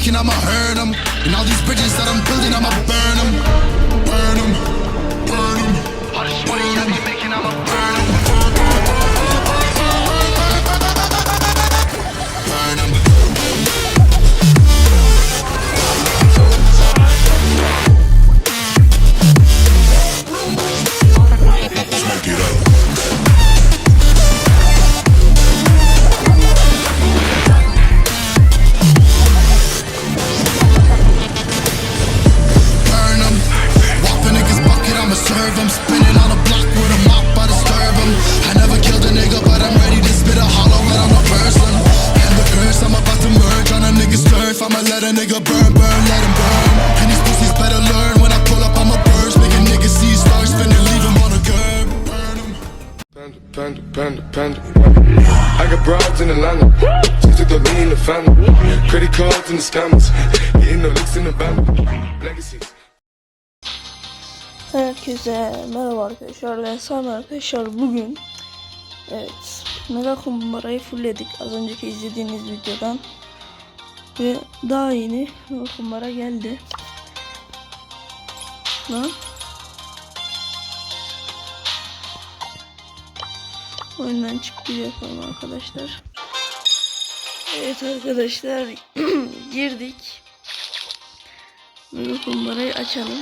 lurking, I'ma hurt 'em. And all these bridges that I'm building, I'ma burn 'em. And the scammers. Getting the licks in the band. Legacies. Herkese merhaba arkadaşlar ben Sami arkadaşlar bugün evet mega kumbarayı fullledik az önceki izlediğiniz videodan ve daha yeni mega kumbara geldi lan oyundan çıktı yapalım arkadaşlar evet arkadaşlar girdik mega kumbarayı açalım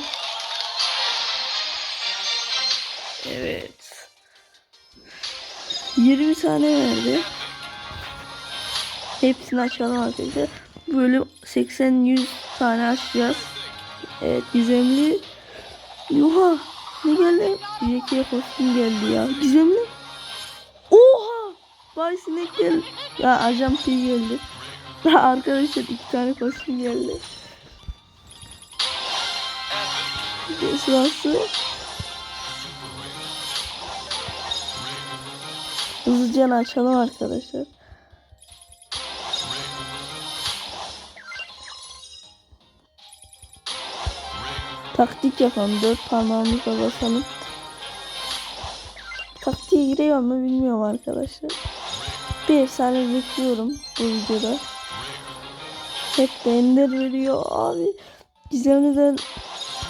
Evet. 20 tane verdi. Hepsini açalım arkadaşlar. Böyle 80-100 tane açacağız. Evet gizemli. Yuha ne geldi? Jack'e kostüm geldi ya. Gizemli. Oha! Bay sinek geldi. Ya ajan P geldi. Arkadaşlar iki tane kostüm geldi. Sırası. Hızlıca açalım arkadaşlar. Taktik yapalım. Dört parmağımızla basalım. Taktiğe giriyor mu bilmiyorum arkadaşlar. Bir efsane bekliyorum bu videoda. Hep de ender veriyor abi. Gizemli'den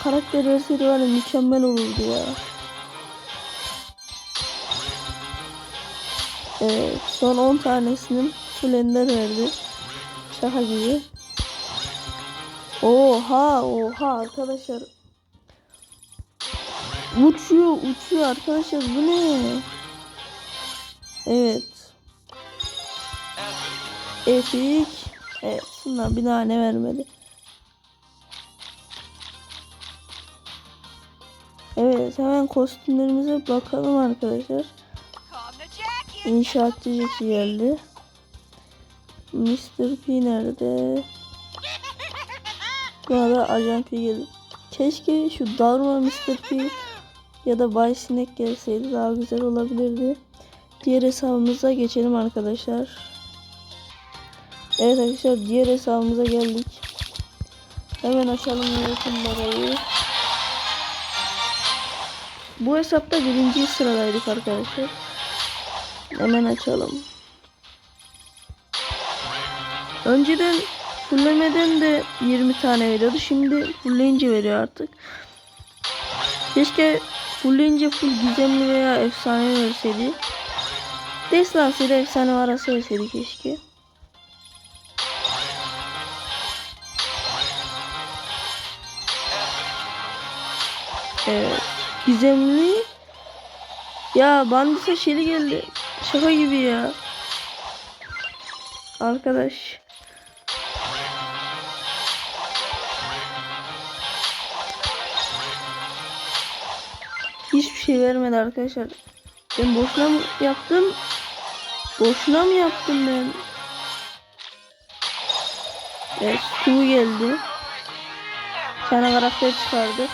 karakter verseydi var ya mükemmel olurdu ya. Evet, son 10 tanesinin full ender verdi. Şaka gibi. Oha oha arkadaşlar. Uçuyor uçuyor arkadaşlar bu ne? Evet. Epic. Evet bundan bir daha vermedi. Evet hemen kostümlerimize bakalım arkadaşlar. İnşaatçı geldi. Mr. P nerede? Buna da Ajan P geldi. Keşke şu Darma Mr. P ya da Bay Sinek gelseydi daha güzel olabilirdi. Diğer hesabımıza geçelim arkadaşlar. Evet arkadaşlar diğer hesabımıza geldik. Hemen açalım yakınlarayı. Bu hesapta birinci sıradaydık arkadaşlar. Hemen açalım. Önceden fullemeden de 20 tane veriyordu. Şimdi fulleyince veriyor artık. Keşke fulleyince full gizemli veya efsane verseydi. Destansı ile efsane arası verseydi keşke. Evet. Gizemli ya bandisa şeri geldi. Şaka gibi ya. Arkadaş. Hiçbir şey vermedi arkadaşlar. Ben boşuna mı yaptım? Boşuna mı yaptım ben? Evet, Stu geldi. Tane karakter çıkardık.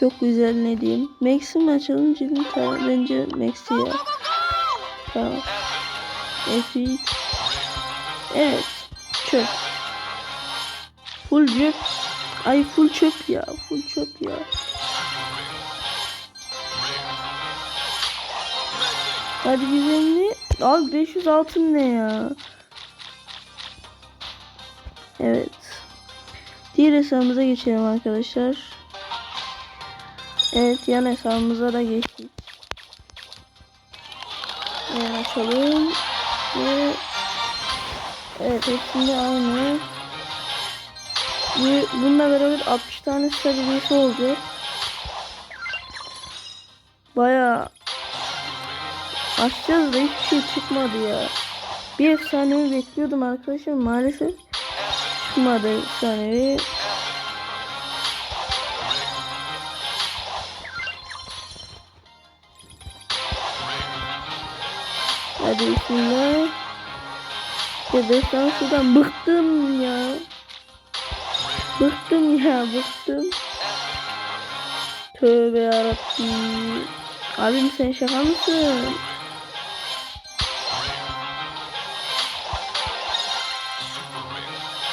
Çok güzel ne diyeyim. Max'i mi açalım Jill'in Bence Max'i ya. Tamam. Epic. Evet. Çöp. Full çöp. Ay full çöp ya. Full çöp ya. Hadi güzelini. Abi 500 altın ne ya? Evet. Diğer hesabımıza geçelim arkadaşlar. Evet yan hesabımıza da geçtik. Hemen açalım. Ve evet hepsinde aynı. Ve bununla beraber 60 tane stabiliyesi olacak. Baya açacağız da hiçbir şey çıkmadı ya. Bir efsanevi bekliyordum arkadaşlar maalesef çıkmadı efsanevi. Hadi bismillah. Ya destansidan bıktım ya. Bıktım ya bıktım. Tövbe yarabbim. Abim sen şaka mısın?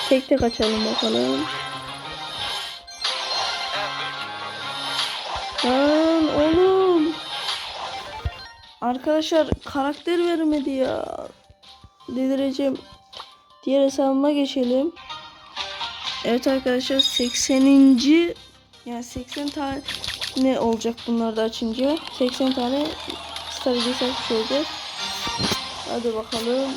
Tek tek açalım bakalım. Lan Arkadaşlar karakter vermedi ya. Delireceğim. Diğer hesabıma geçelim. Evet arkadaşlar 80. Yani 80 tane ne olacak bunlar da açınca? 80 tane açmış olacağız. Hadi bakalım.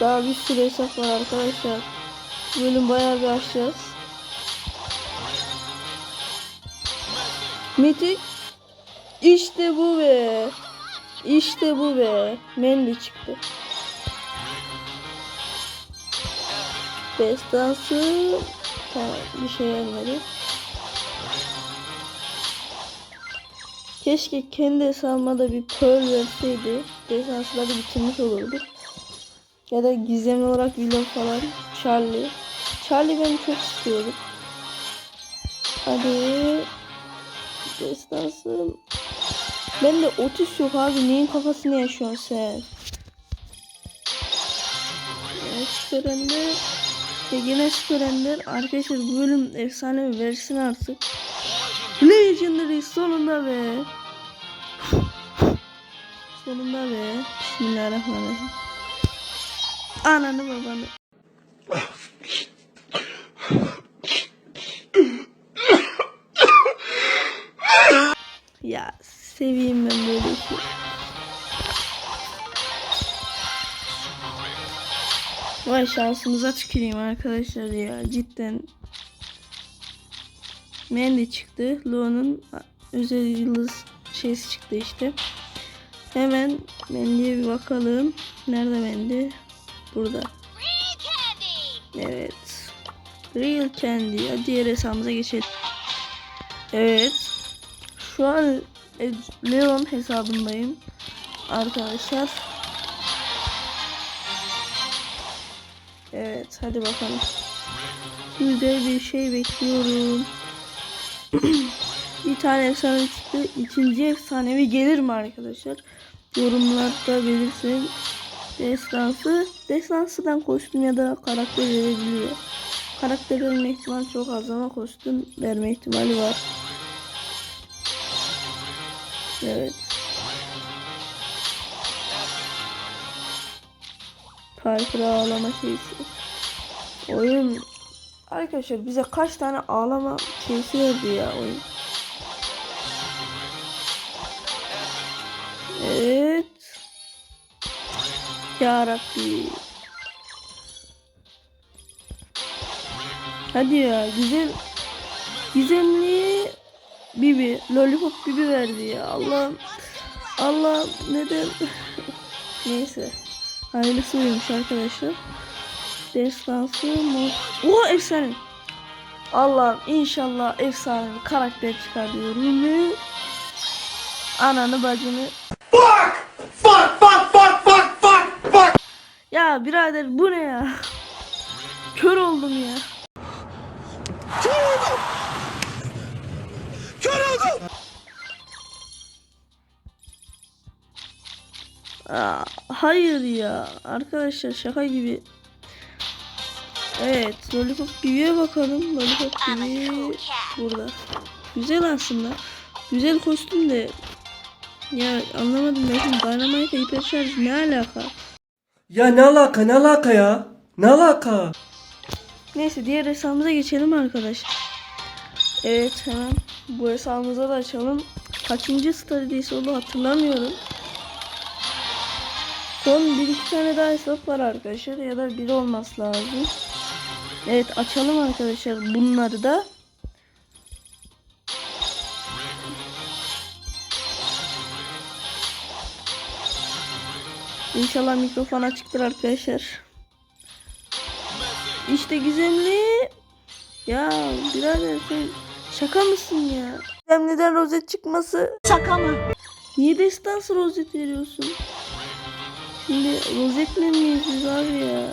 Daha bir sürü hesap var arkadaşlar. Bu Bölüm bayağı bir açacağız. Mitik. İşte bu be. İşte bu be. Mendy çıktı. Destansı tamam, bir şey gelmedi. Keşke kendi hesabıma da bir pearl verseydi. Destansıları bitirmiş olurduk. Ya da gizemli olarak Willow falan. Charlie. Charlie ben çok istiyorum. Hadi. Destansım. Ben de otis yok abi. Neyin kafasını yaşıyorsun sen? Süperender. Ve yine Süperender. Arkadaşlar bu bölüm efsane versin artık. Legendary sonunda be. sonunda be. Bismillahirrahmanirrahim. Ananı babanı. ya seveyim ben böyle şey. Vay şansımıza tüküreyim arkadaşlar ya cidden. Mandy çıktı. Lo'nun özel yıldız şeysi çıktı işte. Hemen Mandy'ye bir bakalım. Nerede Mandy? Burada. Evet. Real Candy. Hadi diğer hesabımıza geçelim. Evet. Şu an Leon hesabındayım. Arkadaşlar. Evet hadi bakalım. Güzel bir şey bekliyorum. bir tane efsane çıktı. İkinci efsanevi gelir mi arkadaşlar? Yorumlarda belirsin. Destansı. Destansıdan kostüm ya da karakter verebiliyor. Karakter verme ihtimali çok az ama kostüm verme ihtimali var. Evet. Piper ağlama şeysi. Oyun Arkadaşlar bize kaç tane ağlama şeysi verdi ya oyun. Evet. Ya Rabbi. Hadi ya güzel gizemli Bibi lollipop Bibi verdi ya. Allah Allah neden? Neyse. Hayırlısı oymuş arkadaşlar. Destansı mod o efsane. Allah'ım inşallah efsane bir karakter çıkar diyorum ve ananı bacını ya birader bu ne ya? Kör oldum ya Aa, hayır ya. Arkadaşlar şaka gibi. Evet. Lollipop Bibi'ye bakalım. Lollipop Bibi burada. Güzel aslında. Güzel kostüm de Ya anlamadım ben şimdi Dynamite şarj ne alaka? Ya ne alaka ne alaka ya? Ne alaka? Neyse diğer hesabımıza geçelim arkadaşlar. Evet hemen bu hesabımıza da açalım. Kaçıncı Stardust oldu hatırlamıyorum. Son bir iki tane daha hesap var arkadaşlar ya da biri olması lazım. Evet açalım arkadaşlar bunları da. İnşallah mikrofon açıktır arkadaşlar. İşte gizemli. Ya birader sen şaka mısın ya? Gizemliden rozet çıkması. Şaka mı? Niye destans rozet veriyorsun? Şimdi rozetle miyiz biz abi ya?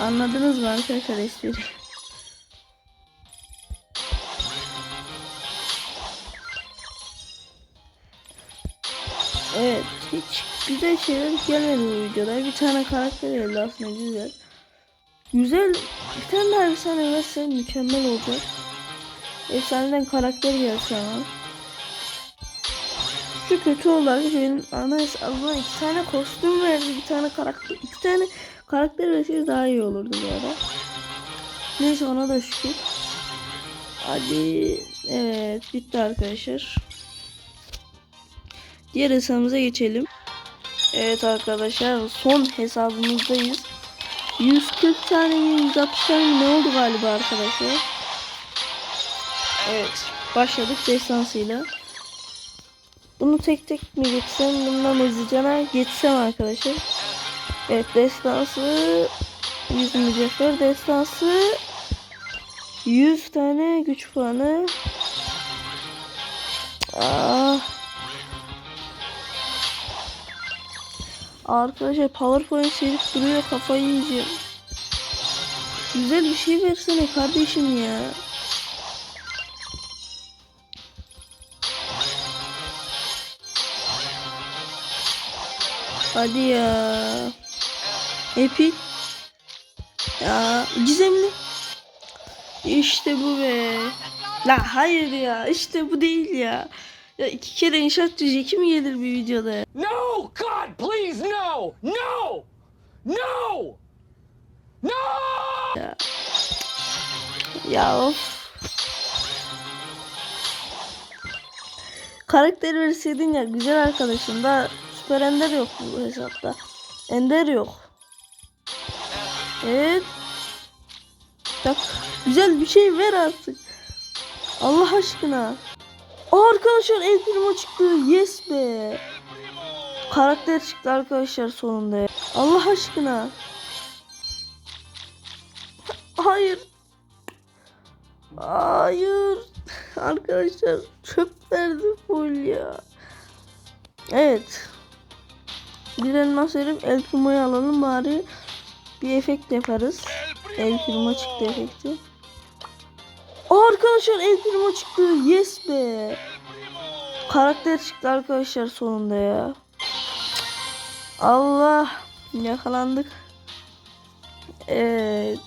Anladınız mı arkadaşlar? Evet hiç güzel şeyler gelmedi bu videoda. Bir tane karakter geldi aslında güzel. Güzel bir tane daha efsane verse mükemmel olacak. Efsaneden karakter gelse ama. Şu kötü olarak benim ana hesabıma iki tane kostüm verdi. Bir tane karakter. iki tane karakter verseydi daha iyi olurdu bu arada. Neyse ona da şükür. Hadi. Evet bitti arkadaşlar. Diğer hesabımıza geçelim. Evet arkadaşlar son hesabımızdayız. 140 tane mi 160 tane ne oldu galiba arkadaşlar? Evet başladık destansıyla. Bunu tek tek mi geçsem bundan hızlıcana geçsem arkadaşlar. Evet destansı 100 mücevher destansı 100 tane güç puanı. Ah. Arkadaşlar PowerPoint serip duruyor kafayı yiyeceğim. Güzel bir şey versene kardeşim ya. Hadi ya. Epic. Ya gizemli. İşte bu be. La hayır ya işte bu değil ya. Ya iki kere inşaatçı Jackie mi gelir bir videoda ya? No! God, please, no! No! No! No! Ya of. Karakter verseydin ya güzel arkadaşım da süper ender yok bu hesapta. Ender yok. Evet. Bak güzel bir şey ver artık. Allah aşkına. Arkadaşlar El Primo çıktı. Yes be. Karakter çıktı arkadaşlar sonunda. Allah aşkına. Hayır. Hayır. Arkadaşlar çöp verdi full ya. Evet. Bir elmas verip El Primo'yu alalım bari. Bir efekt yaparız. El Primo çıktı efekti. Aa, arkadaşlar El Primo çıktı. Yes be. Karakter çıktı arkadaşlar sonunda ya. Allah. Yakalandık. Evet.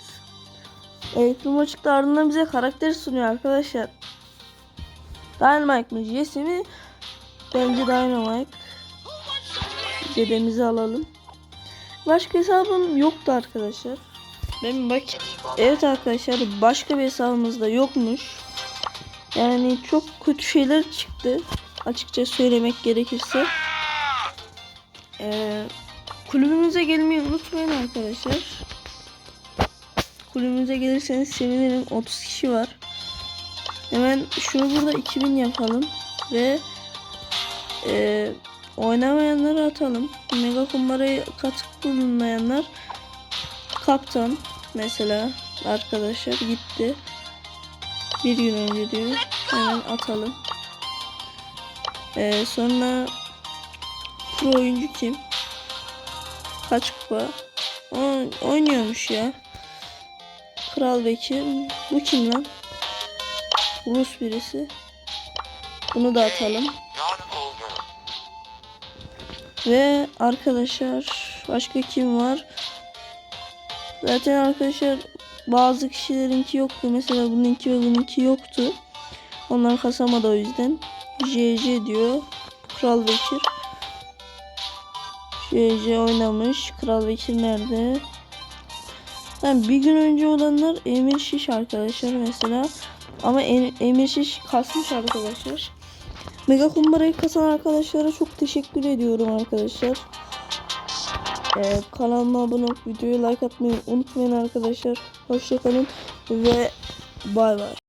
Eğitim açıkta ardından bize karakter sunuyor arkadaşlar. Dynamite mi? Jesse mi? Bence Dynamite. Dedemizi alalım. Başka hesabım yoktu arkadaşlar. Ben bak. Evet arkadaşlar başka bir hesabımız da yokmuş. Yani çok kötü şeyler çıktı. Açıkça söylemek gerekirse. Ee, kulübümüze gelmeyi unutmayın arkadaşlar. Kulübümüze gelirseniz sevinirim. 30 kişi var. Hemen şunu burada 2000 yapalım. Ve e, oynamayanları atalım. Mega kumbaraya katık bulunmayanlar kaptan mesela arkadaşlar gitti. Bir gün önce diyor. Hemen atalım. E, sonra pro oyuncu kim? Kaç kupa? O, oynuyormuş ya. Kral Bekir. Bu kim lan? Rus birisi. Bunu da atalım. Ve arkadaşlar başka kim var? Zaten arkadaşlar bazı kişilerinki yoktu. Mesela bununki ve bununki yoktu. Onlar kasamadı o yüzden. JJ diyor. Kral Bekir. JJ oynamış. Kral Bekir nerede? Yani bir gün önce olanlar Emir Şiş arkadaşlar mesela. Ama Em- Emir Şiş kasmış arkadaşlar. Mega kumbarayı kasan arkadaşlara çok teşekkür ediyorum arkadaşlar. Ee, kanalıma abone olup videoyu like atmayı unutmayın arkadaşlar. Hoşçakalın ve bay bay.